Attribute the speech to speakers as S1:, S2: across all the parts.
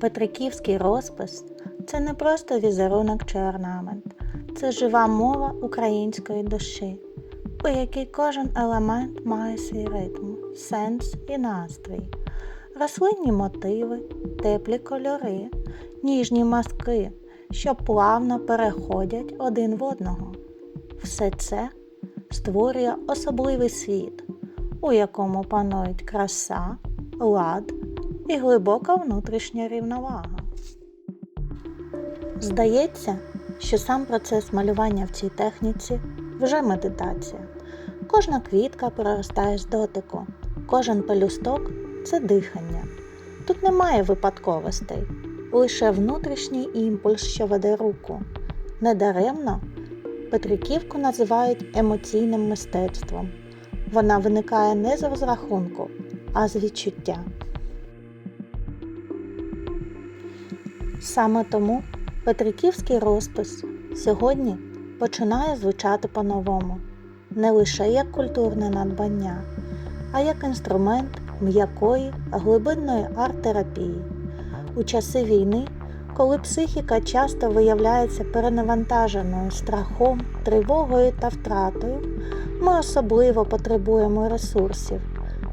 S1: Петриківський розпис це не просто візерунок чи орнамент, це жива мова української душі, у якій кожен елемент має свій ритм, сенс і настрій, рослинні мотиви, теплі кольори, ніжні мазки, що плавно переходять один в одного. Все це створює особливий світ, у якому панують краса, лад і глибока внутрішня рівновага. Здається, що сам процес малювання в цій техніці вже медитація. Кожна квітка проростає з дотику, кожен пелюсток це дихання. Тут немає випадковостей, лише внутрішній імпульс, що веде руку. Недаремно Петриківку називають емоційним мистецтвом. Вона виникає не з розрахунку, а з відчуття. Саме тому Петриківський розпис сьогодні починає звучати по-новому, не лише як культурне надбання, а як інструмент м'якої глибинної арт-терапії. У часи війни, коли психіка часто виявляється перенавантаженою страхом, тривогою та втратою, ми особливо потребуємо ресурсів,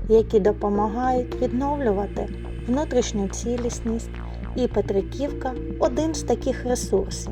S1: які допомагають відновлювати внутрішню цілісність і Петриківка один з таких ресурсів.